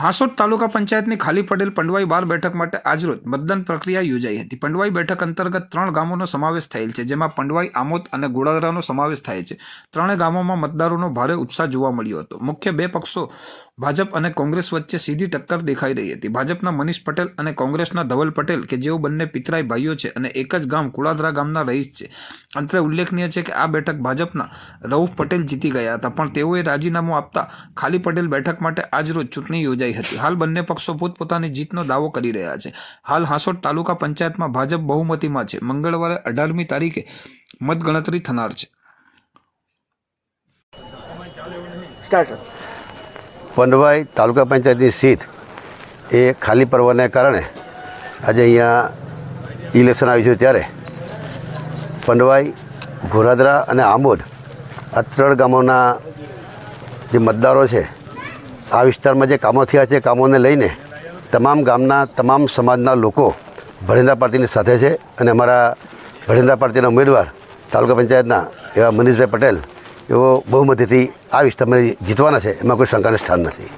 હાંસોદ તાલુકા પંચાયતની ખાલી પડેલ પંડવાઈ બાર બેઠક માટે આજરોજ મતદાન પ્રક્રિયા યોજાઈ હતી. પંડવાઈ બેઠક અંતર્ગત ત્રણ ગામોનો સમાવેશ થયેલ છે, જેમાં પંડવાઈ, આમોદ અને ગોળાદરાનો સમાવેશ થાય છે. ત્રણેય ગામોમાં મતદારોનો ભારે ઉત્સાહ જોવા મળ્યો હતો. મુખ્ય બે પક્ષો ભાજપ અને કોંગ્રેસ વચ્ચે સીધી ટક્કર દેખાઈ રહી હતી. ભાજપના મનીષ પટેલ અને કોંગ્રેસના ધવલ પટેલ, કે જેઓ બંને પિતરાઈ ભાઈઓ છે અને એક જ ગામ કુળાદરા ગામના રહીશ છે. અંતરે ઉલ્લેખનીય છે કે આ બેઠક ભાજપના રઉફ પટેલ જીતી ગયા હતા, પણ તેઓએ રાજીનામું આપતા ખાલી પટેલ બેઠક માટે આજરોજ ચૂંટણી યોજાઈ હતી. હાલ બંને પક્ષો પોતપોતાની જીતનો દાવો કરી રહ્યા છે. હાલ હાંસોદ તાલુકા પંચાયતમાં ભાજપ બહુમતીમાં છે. મંગળવારે અઢારમી તારીખે મતગણતરી થનાર છે. પંડવાઈ તાલુકા પંચાયતની સીટ એ ખાલી પડવાને કારણે આજે અહીંયા ઇલેક્શન આવ્યું છે ત્યારે પંડવાઈ, ઘોરાદરા અને આંબોદ આ ત્રણ ગામોના જે મતદારો છે, આ વિસ્તારમાં જે કામો થયા છે, કામોને લઈને તમામ ગામના તમામ સમાજના લોકો ભરિંદા પાર્ટીની સાથે છે અને અમારા ભરિંદા પાર્ટીના ઉમેદવાર તાલુકા પંચાયતના એવા મનીષભાઈ પટેલ એવો બહુમતીથી આ વિસ્તારમાં જીતવાના છે એમાં કોઈ શંકાનું સ્થાન નથી.